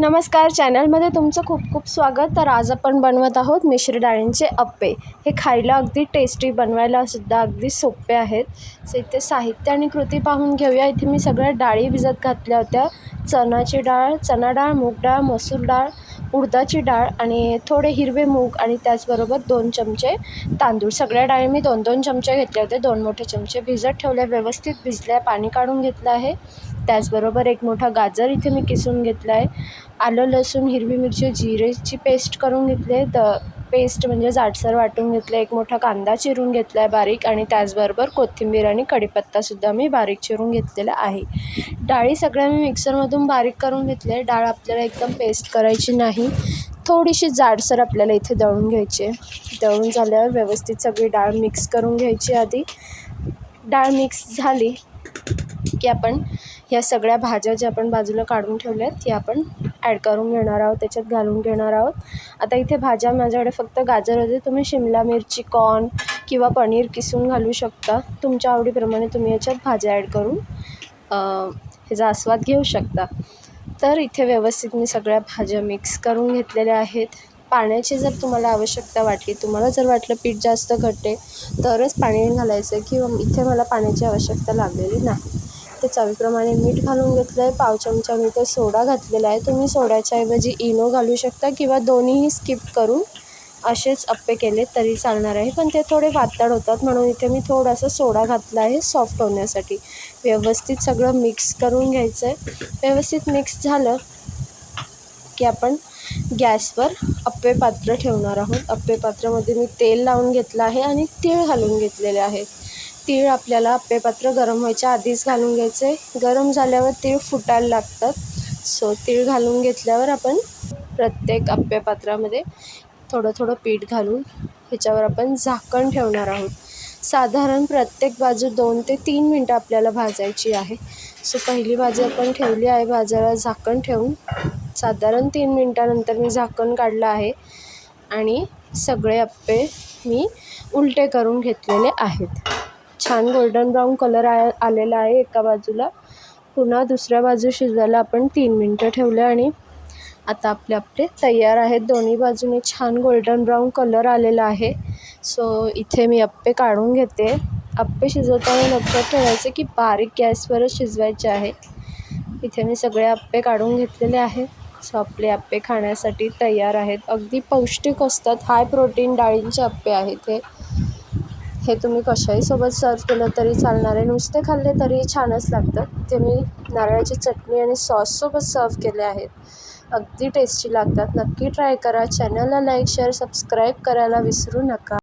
नमस्कार चॅनलमध्ये तुमचं खूप खूप स्वागत. तर आज आपण बनवत आहोत मिश्र डाळींचे अप्पे. हे खायला अगदी टेस्टी बनवायला सुद्धा अगदी सोपे आहेत. सो इथे साहित्य आणि कृती पाहून घेऊया. इथे मी सगळ्या डाळी भिजत घातल्या होत्या. चणाची डाळ चणा डाळ मूग डाळ मसूर डाळ उडदाची डाळ आणि थोडे हिरवे मूग आणि त्याचबरोबर दोन चमचे तांदूळ. सगळ्या डाळी मी दोन दोन चमचे घेतले होते दोन मोठे चमचे भिजत ठेवले. व्यवस्थित भिजल्या पाणी काढून घेतलं आहे. त्याचबरोबर एक मोठा गाजर इथे मी किसून घेतला आहे आलं लसूण हिरवी मिरची जिरेची पेस्ट करून घेतली आहे. द पेस्ट म्हणजे जाडसर वाटून घेतलं एक मोठा कांदा चिरून घेतला आहे बारीक आणि त्याचबरोबर कोथिंबीर आणि कढीपत्तासुद्धा मी बारीक चिरून घेतलेला आहे. डाळी सगळ्या मी मिक्सरमधून बारीक करून घेतल्या आहे. डाळ आपल्याला एकदम पेस्ट करायची नाही. थोडीशी जाडसर आपल्याला इथे दळून घ्यायची आहे. दळून झाल्यावर व्यवस्थित सगळी डाळ मिक्स करून घ्यायची आधी. डाळ मिक्स झाली. की आपण ह्या सगळ्या भाज्या ज्या आपण बाजूला काढून ठेवल्या आहेत ती आपण ॲड करून घेणार आहोत त्याच्यात घालून घेणार आहोत. आता इथे भाज्या माझ्याकडे फक्त गाजर होते. तुम्ही शिमला मिरची कॉर्न किंवा पनीर किसून घालू शकता. तुमच्या आवडीप्रमाणे तुम्ही याच्यात भाज्या ॲड करून ह्याचा आस्वाद घेऊ शकता. तर इथे व्यवस्थित मी सगळ्या भाज्या मिक्स करून घेतलेल्या आहेत. पाण्याची जर तुम्हाला आवश्यकता वाटली तुम्हाला जर वाटलं पीठ जास्त घटते तरच पाणी घालायचं किंवा इथे मला पाण्याची आवश्यकता लागलेली नाही. ते चवीप्रमाणे मीठ घालून घेतलं आहे पाव चमचा मी ते सोडा घातलेला आहे. तुम्ही सोड्याच्या ऐवजी इनो घालू शकता किंवा दोन्हीही स्किप करून असेच अप्पे केले तरी चालणार आहे. पण ते थोडे पातळ होतात म्हणून इथे मी थोडासा सोडा घातला आहे सॉफ्ट होण्यासाठी. व्यवस्थित सगळं मिक्स करून घ्यायचं आहे व्यवस्थित मिक्स झालं की आपण गॅसवर अप्पे पात्र ठेवणार आहोत. अप्पे पात्रामध्ये मी तेल लावून घेतलं आहे आणि तीळ घालून घेतलेले आहेत तीळ आपल्याला अप्पेपात्र गरम व्हायच्या आधीच घालून घ्यायचे. गरम झाल्यावर तीळ फुटायला लागतात. सो तीळ घालून घेतल्यावर आपण प्रत्येक अप्पेपात्रामध्ये थोडं थोडं पीठ घालून ह्याच्यावर आपण झाकण ठेवणार आहोत. साधारण प्रत्येक बाजू दोन ते तीन मिनटं आपल्याला भाजायची आहे. सो पहिली बाजू आपण ठेवली आहे भाजायला झाकण ठेवून. साधारण तीन मिनटानंतर मी झाकण काढलं आहे आणि सगळे अप्पे मी उलटे करून घेतलेले आहेत. छान गोल्डन ब्राऊन कलर आ आलेला आहे एका बाजूला. पुन्हा दुसऱ्या बाजू शिजवायला आपण तीन मिनटं ठेवले आणि आता आपले आपले तयार आहेत. दोन्ही बाजूने छान गोल्डन ब्राऊन कलर आलेला आहे. सो इथे मी अप्पे काढून घेते. अप्पे शिजवताना लक्षात ठेवायचं की बारीक गॅसवरच शिजवायचे आहे. इथे मी सगळे अप्पे काढून घेतलेले आहेत सो आपले अप्पे खाण्यासाठी तयार आहेत. अगदी पौष्टिक असतात. हाय प्रोटीन डाळींचे अप्पे आहेत हे. हे तुम्ही कशाही सोबत सर्व केलं तरी चालणार. आहे नुसते खाल्ले तरी छानच लागतात ते मी नारळाची चटणी आणि सॉससोबत सर्व केले आहेत. अगदी टेस्टी लागतात. नक्की ट्राय करा. चॅनलला लाईक शेअर सबस्क्राईब करायला विसरू नका.